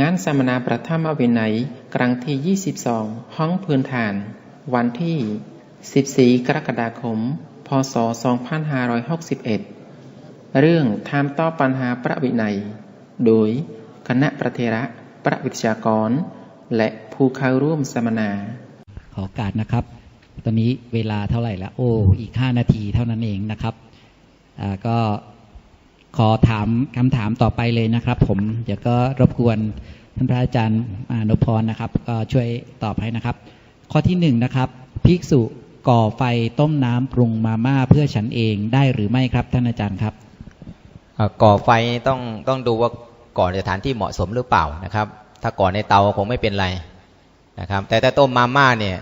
งานสัมมนาประธรรมวินัยครั้งที่ 22 ห้องพื้นฐาน วันที่ 14 กรกฎาคม พศ 2561 เรื่องถามตอบปัญหาประวินัย โดยคณะประเทระประวิชากร และผู้เข้าร่วมสัมมนา ขอโอกาสนะครับ ตอนนี้เวลาเท่าไหร่แล้วโอ้ อีก 5 นาทีเท่านั้นเองนะครับก็ ขอถามคำถามต่อไปเลยนะครับ ผมเดี๋ยวก็รบกวนท่านพระอาจารย์อนพพรนะครับ ก็ช่วยตอบให้นะครับ ข้อที่หนึ่งนะครับ ภิกษุก่อไฟต้มน้ำปรุงมาม่าเพื่อฉันเองได้หรือไม่ครับ ท่านอาจารย์ครับก่อไฟต้องต้องดูว่าก่อนสถานที่เหมาะสมหรือเปล่านะครับ ถ้าก่อในเตาคงไม่เป็นไรนะครับ แต่ถ้าต้มมาม่าเนี่ย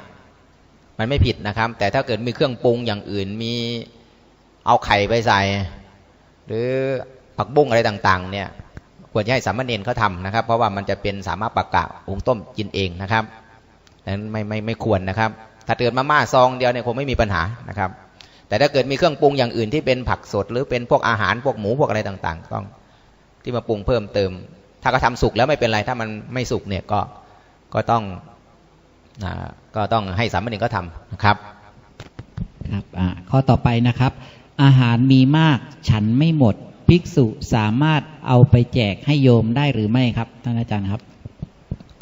มันไม่ผิดนะครับ แต่ถ้าเกิดมีเครื่องปรุงอย่างอื่นมีเอาไข่ไปใส่ หรือผักบุ้งอะไรต่างๆ เนี่ยควรจะให้สามเณรเขาทำนะครับ เพราะว่ามันจะเป็นสามารถปะกะหุงต้มกินเองนะครับดังนั้นไม่ไม่ไม่ควรนะครับ ถ้าเกิดมาม่าซองเดียวเนี่ยคงไม่มีปัญหานะครับ แต่ถ้าเกิดมีเครื่องปรุงอย่างอื่นที่เป็นผักสด หรือเป็นพวกอาหารพวกหมูพวกอะไรต่างๆ ต้องที่มาปรุงเพิ่มเติม ถ้าก็ทำสุกแล้วไม่เป็นไร ถ้ามันไม่สุกเนี่ยก็ก็ต้องก็ต้องให้สามเณรก็ทำนะครับ ครับอ่าข้อต่อไปนะครับ อาหารมีมาก ฉันไม่หมด ภิกษุสามารถเอาไปแจกให้โยมได้หรือไม่ครับท่านอาจารย์ครับ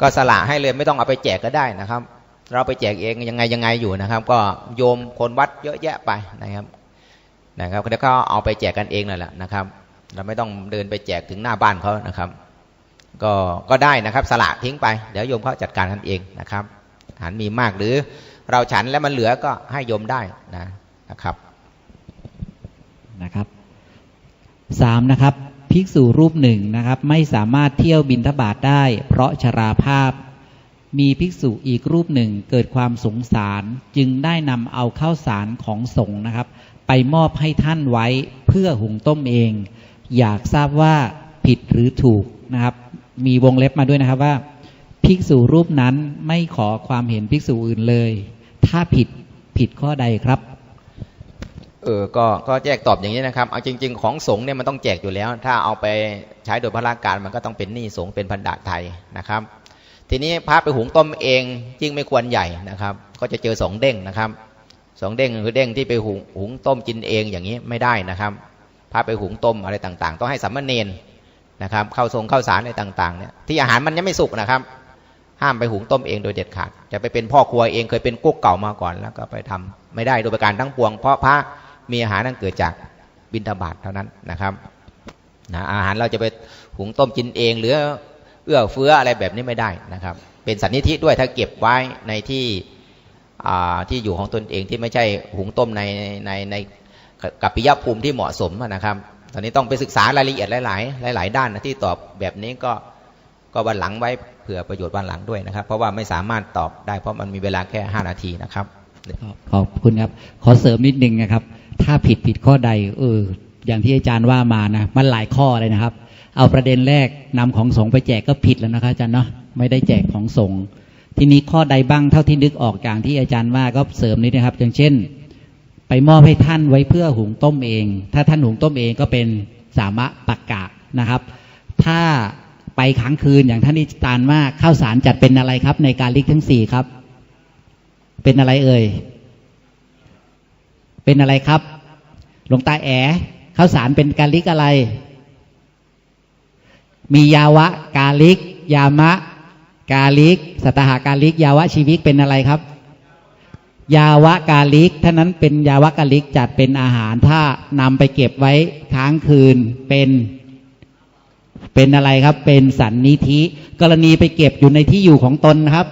ก็สละให้เลยไม่ต้องเอาไปแจกก็ได้นะครับ เราไปแจกเองยังไงยังไงอยู่นะครับ ก็โยมคนวัดเยอะแยะไปนะครับนะครับแล้วก็เอาไปแจกกันเองนั่นแหละนะครับ เราไม่ต้องเดินไปแจกถึงหน้าบ้านเขานะครับ ก็ก็ได้นะครับ สละทิ้งไป เดี๋ยวโยมเขาจัดการกันเองนะครับอาหารมีมากหรือเราฉันแล้วมันเหลือก็ให้โยมได้นะนะครับ นะครับสามนะครับ ภิกษุรูปหนึ่งนะครับ ไม่สามารถเที่ยวบินทบาทได้ เพราะชราภาพ มีภิกษุอีกรูปหนึ่งเกิดความสงสารจึงได้นำเอาข้าวสารของสงฆ์นะครับ ไปมอบให้ท่านไว้เพื่อหุงต้มเอง อยากทราบว่าผิดหรือถูกนะครับ มีวงเล็บมาด้วยนะครับว่า ภิกษุรูปนั้นไม่ขอความเห็นภิกษุอื่นเลย ถ้าผิดผิดข้อใดครับ เออก็ก็แจกตอบอย่างนี้นะครับ เอาจริง ๆ ของสงฆ์เนี่ยมันต้องแจกอยู่แล้ว ถ้าเอาไปใช้โดยพระราชการมันก็ต้องเป็นหนี้สงฆ์เป็นพันดาไทยนะครับ ทีนี้พระไปหุงต้มเองจึงไม่ควรใหญ่นะครับ ก็จะเจอสองเด้งนะครับสองเด้งคือเด้งที่ไปหุงหุงต้มกินเองอย่างนี้ไม่ได้นะครับพระไปหุงต้มอะไรต่างๆ ต้องให้สามเณรนะครับเข้าทรงเข้าสารอะไรต่างๆเนี่ยที่อาหารมันยังไม่สุกนะครับ ห้ามไปหุงต้มเองโดยเด็ดขาดจะไปเป็นพ่อครัวเองเคยเป็นกุ๊กเก่ามาก่อนแล้วก็ไปทำไม่ได้โดยประการทั้งปวง เพราะพระ มีอาหารนั้นเกิดจากบิณฑบาตเท่านั้นนะครับนะอาหารเราจะไปหุงต้มกินเองหรือเอื้อเฟื้ออะไรแบบนี้ไม่ได้นะครับ เป็นสันนิธิด้วยถ้าเก็บไว้ในที่ที่อยู่ของตนเองที่ไม่ใช่หุงต้มในในในกัปปิยภูมิที่เหมาะสมนะครับ ตอนนี้ต้องไปศึกษารายละเอียดหลาย ๆ หลาย ๆ ด้านนะที่ตอบแบบนี้ก็ก็วันหลังไว้เผื่อประโยชน์วันหลังด้วยนะครับ เพราะว่าไม่สามารถตอบได้เพราะมันมีเวลาแค่ 5 นาทีนะครับขอบคุณครับ ขอเสริมนิดนึงนะครับ ถ้าผิดผิดข้อใด เออ อย่างที่อาจารย์ว่ามานะ มันหลายข้อเลยนะครับ เอาประเด็นแรกนำของสงไปแจกก็ผิดแล้วนะครับอาจารย์เนาะ ไม่ได้แจกของสงทีนี้ข้อใดบ้างเท่าที่นึกออกอย่างที่อาจารย์ว่าก็เสริมนิดนะครับ อย่างเช่น ไปมอบให้ท่านไว้เพื่อหุงต้มเอง ถ้าท่านหุงต้มเองก็เป็นสามะปักกะนะครับ ถ้าไปค้างคืนอย่างท่านอาจารย์ว่าข้าวสารจัดเป็นอะไรครับ ในการลิกทั้งสี่ครับ เป็นอะไรเอ่ย เป็นอะไรครับหลวงตาแอข้าวสารเป็นกาลิกอะไร มียาวะกาลิก ยามะ กาลิก สัตหากาลิก ยาวะชีวิตเป็นอะไรครับ ยาวะกาลิกท่านั้นเป็นยาวะกาลิกจัดเป็นอาหารถ้านำไปเก็บไว้ค้างคืนเป็นเป็นอะไรครับ เป็นสันนิธิ กรณีไปเก็บอยู่ในที่อยู่ของตนครับ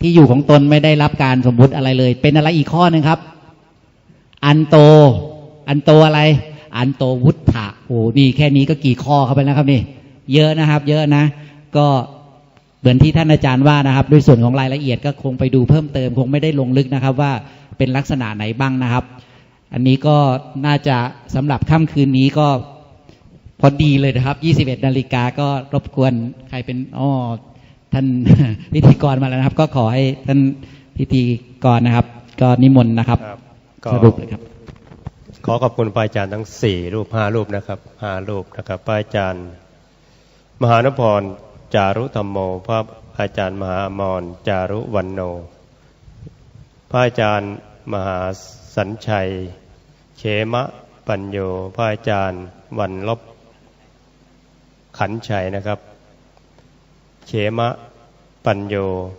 ที่อยู่ของตนไม่ได้รับการสมมุติอะไรเลย เป็นอะไรอีกข้อหนึ่งครับ อันโต อันโตอะไร อันโตวุฒะโอ้นี่แค่นี้ก็กี่ข้อเข้าไปแล้วครับนี่ เยอะนะครับ เยอะนะ ก็เหมือนที่ท่านอาจารย์ว่านะครับ ด้วยส่วนของรายละเอียดก็คงไปดูเพิ่มเติม คงไม่ได้ลงลึกนะครับ ว่าเป็นลักษณะไหนบ้างนะครับ อันนี้ก็น่าจะสำหรับค่ำคืนนี้ก็พอดีเลยนะครับ 21 นาฬิกาก็รบกวนใครเป็นอ๋อท่านพิธีกรมาแล้วนะครับ ก็ขอให้ท่านพิธีกรนะครับ ก็นิมนต์นะครับครับ ก็สรุปเลยครับ ขอขอบคุณพระอาจารย์ทั้งสี่รูปห้ารูปนะครับห้ารูปนะครับพระอาจารย์ มหานพรจารุธรรมโม พระอาจารย์มหาอมรจารุวันโน พระอาจารย์มหาสัญชัยเขมะปัญโยพระอาจารย์วันลบขันชัยนะครับเขมะปัญโย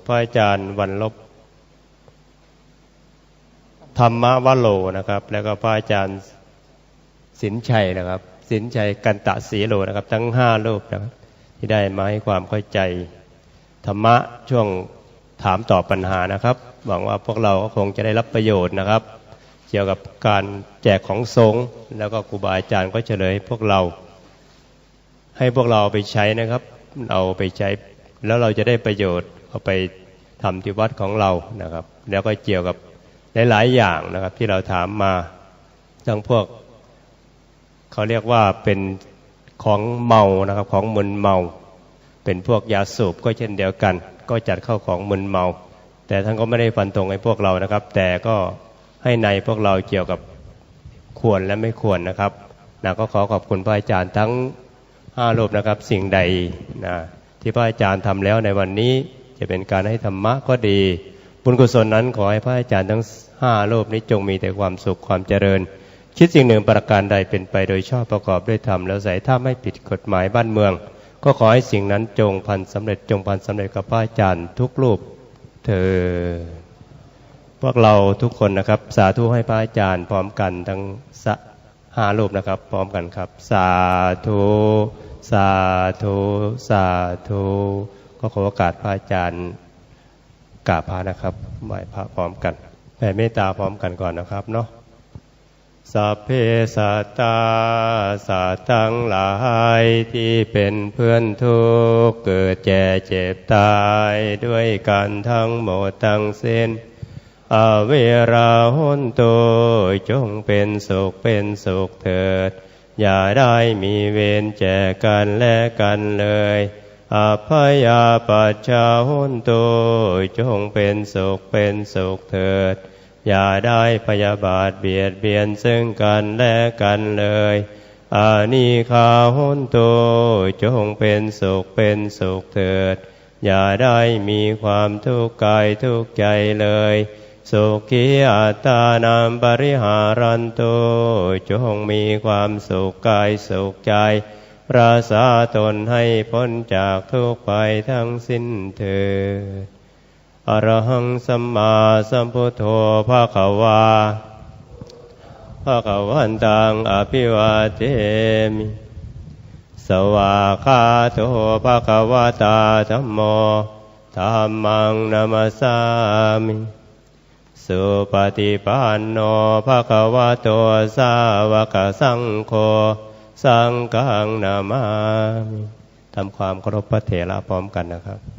พระอาจารย์วันลบ ธรรมวโลนะครับ แล้วก็พระอาจารย์สินชัยนะครับ สินชัยกันตะสีโลนะครับ ทั้งห้ารูปนะครับที่ได้มาให้ความเข้าใจธรรมะช่วงถามตอบปัญหานะครับ หวังว่าพวกเราก็คงจะได้รับประโยชน์นะครับ เกี่ยวกับการแจกของสงฆ์แล้วก็ครูบาอาจารย์ก็เฉลย พวกเรา ให้พวกเราไปใช้นะครับ เอาไปใช้แล้วเราจะได้ประโยชน์เอาไปทำที่วัดของเรานะครับ แล้วก็เกี่ยวกับ หลายๆอย่างนะครับ ที่เราถามมาทั้งพวก เขาเรียกว่าเป็นของเมานะครับ ของมึนเมา เป็นพวกยาสูบก็เช่นเดียวกัน ก็จัดเข้าของมึนเมา แต่ท่านก็ไม่ได้ฟันตรงให้พวกเรานะครับ แต่ก็ให้ในพวกเราเกี่ยวกับควรและไม่ควรนะครับนะก็ขอขอบคุณพระอาจารย์ทั้งห้ารูปนะครับ สิ่งใดนะที่พระอาจารย์ทำแล้วในวันนี้จะเป็นการให้ธรรมะก็ดี บุญกุศลนั้นขอให้พระอาจารย์ทั้งห้ารูปนี้จงมีแต่ความสุขความเจริญ คิดสิ่งหนึ่งประการใดเป็นไปโดยชอบประกอบด้วยธรรมแล้วใส่ถ้าไม่ผิดกฎหมายบ้านเมือง ก็ขอให้สิ่งนั้นจงพันสำเร็จจงพันสำเร็จกับพระอาจารย์ทุกรูปเธอ พวกเราทุกคนนะครับ สาธุให้พระอาจารย์พร้อมกันทั้งสะห้ารูปนะครับ พร้อมกันครับ สาธุสาธุสาธุก็ขอโอกาสพระอาจารย์ กราบพระนะครับไหว้พระพร้อมกันแผ่เมตตาพร้อมกันก่อนนะครับเนาะสัพเพสัตตาสัตทั้งหลายที่เป็นเพื่อนทุกข์เกิดแก่เจ็บตายด้วยกันทั้งหมดทั้งสิ้นอเวราหุนโตจงเป็นสุขเป็นสุขเถิด อย่าได้มีเวรแจกกันและกันเลย อภยาปัจจาหุนโตจงเป็นสุขเป็นสุขเถิด อย่าได้พยาบาทเบียดเบียนซึ่งกันและกันเลยอานิคาหุนโตจงเป็นสุขเป็นสุขเถิด อย่าได้มีความทุกข์กายทุกข์ใจเลยสุขีอัตานามปริหารันโตจงมีความสุขกายสุขใจ รักษาตนให้พ้นจากทุกภัยทั้งสิ้นเถิดอรหังสัมมาสัมพุทโธภาควาภาควันตังอภิวาเทมิสวาคาโตภาควาตาธรรมโมธรรมังนามาสามิสุปฏิปันโนภาควาโตสาวกสังโฆ สังฆังนามามทำความเคารพพระเถระพร้อมกันนะครับ